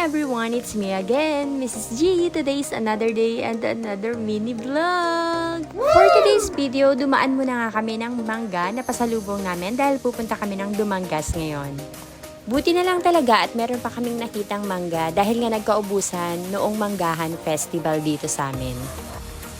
everyone, it's me again, Mrs. G. Today's another day and another mini vlog. For today's video, dumaan muna nga kami ng mangga na pasalubong namin dahil pupunta kami ng Dumangas ngayon. Buti na lang talaga at meron pa kaming nakitang mangga dahil nga nagkaubusan noong Manggahan Festival dito sa amin.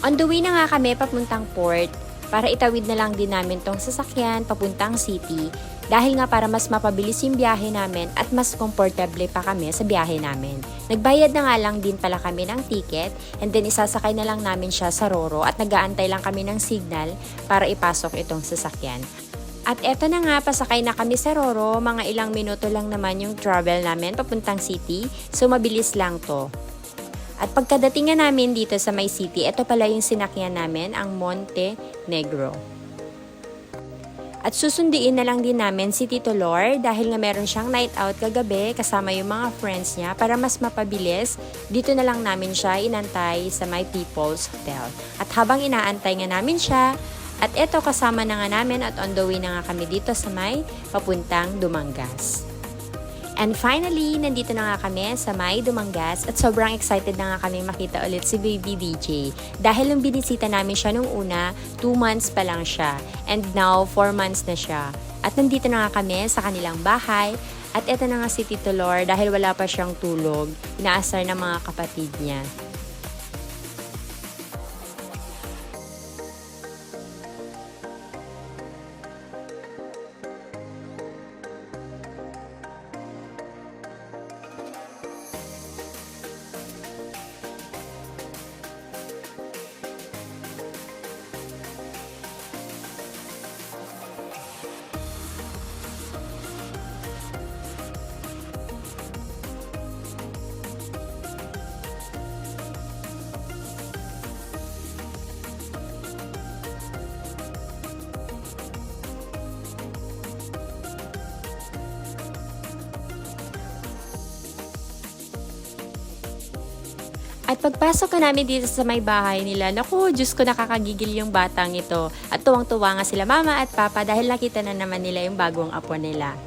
On the way na nga kami papuntang port para itawid na lang din namin tong sasakyan papuntang city dahil nga para mas mapabilis yung biyahe namin at mas komportable pa kami sa biyahe namin. Nagbayad na nga lang din pala kami ng ticket and then isasakay na lang namin siya sa Roro at nagaantay lang kami ng signal para ipasok itong sasakyan. At eto na nga, pasakay na kami sa Roro, mga ilang minuto lang naman yung travel namin papuntang city, so mabilis lang to. At pagkadating nga namin dito sa May City, ito pala yung sinakyan namin, ang Monte Negro. At susundiin na lang din namin si Tito Lor dahil nga meron siyang night out kagabi kasama yung mga friends niya para mas mapabilis, dito na lang namin siya inantay sa My People's Hotel. At habang inaantay nga namin siya, at eto kasama na nga namin at on the way na nga kami dito sa may papuntang Dumangas. And finally, nandito na nga kami sa May Dumangas at sobrang excited na nga kami makita ulit si Baby DJ. Dahil nung binisita namin siya nung una, 2 months pa lang siya. And now, 4 months na siya. At nandito na nga kami sa kanilang bahay. At eto na nga si Tito Lor dahil wala pa siyang tulog. Inaasar ng mga kapatid niya. At pagpasok ka namin dito sa may bahay nila, naku, Diyos ko nakakagigil yung batang ito. At tuwang-tuwa nga sila mama at papa dahil nakita na naman nila yung bagong apo nila.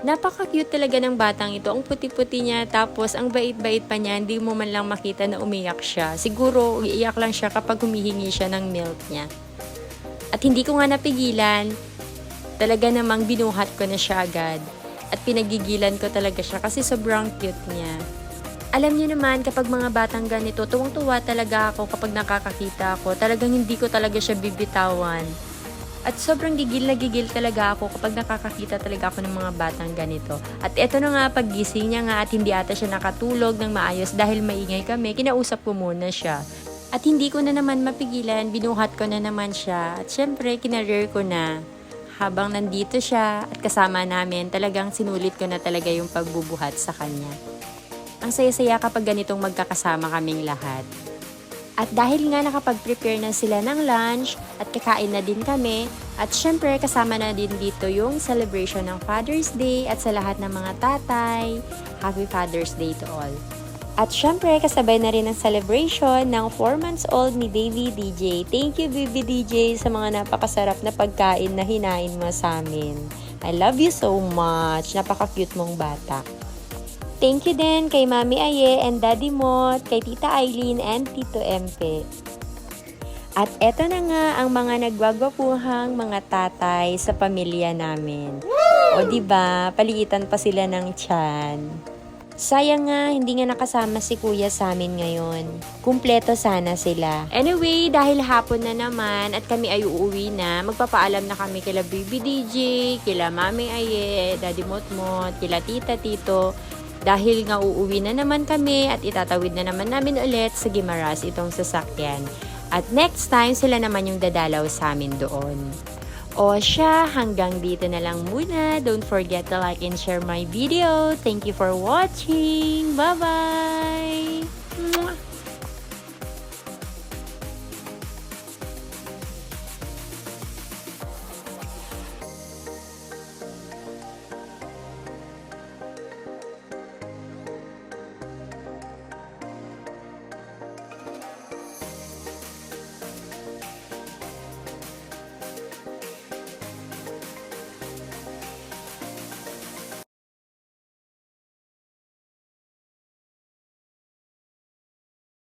Napaka-cute talaga ng batang ito. Ang puti-puti niya, tapos ang bait-bait pa niya, hindi mo man lang makita na umiyak siya. Siguro, iiyak lang siya kapag humihingi siya ng milk niya. At hindi ko nga napigilan, talaga namang binuhat ko na siya agad. At pinagigilan ko talaga siya kasi sobrang cute niya. Alam niyo naman, kapag mga batang ganito, tuwang-tuwa talaga ako kapag nakakakita ako. Talagang hindi ko talaga siya bibitawan. At sobrang gigil na gigil talaga ako kapag nakakakita talaga ako ng mga batang ganito. At eto na nga, paggising niya nga at hindi ata siya nakatulog ng maayos dahil maingay kami, kinausap ko muna siya. At hindi ko na naman mapigilan, binuhat ko na naman siya. At syempre, kinareer ko na. Habang nandito siya at kasama namin, talagang sinulit ko na talaga yung pagbubuhat sa kanya. Ang saya-saya kapag ganitong magkakasama kaming lahat. At dahil nga nakapag-prepare na sila ng lunch at kakain na din kami, at syempre kasama na din dito yung celebration ng Father's Day at sa lahat ng mga tatay, Happy Father's Day to all. At syempre kasabay na rin ang celebration ng 4 months old ni Baby DJ. Thank you Baby DJ sa mga napakasarap na pagkain na hinain mo sa amin. I love you so much. Napaka-cute mong bata. Thank you din kay Mami Aye and Daddy Mot, kay Tita Eileen and Tito Empe. At eto na nga ang mga nagwagwapuhang mga tatay sa pamilya namin. O di ba, paliitan pa sila ng tiyan. Sayang nga, hindi nga nakasama si kuya sa amin ngayon. Kumpleto sana sila. Anyway, dahil hapon na naman at kami ay uuwi na, magpapaalam na kami kila Baby DJ, kila Mami Aye, Daddy Motmot, kila Tita Tito, dahil nga uuwi na naman kami at itatawid na naman namin ulit sa Gimaras itong sasakyan. At next time, sila naman yung dadalaw sa amin doon. O siya, hanggang dito na lang muna. Don't forget to like and share my video. Thank you for watching. Bye-bye!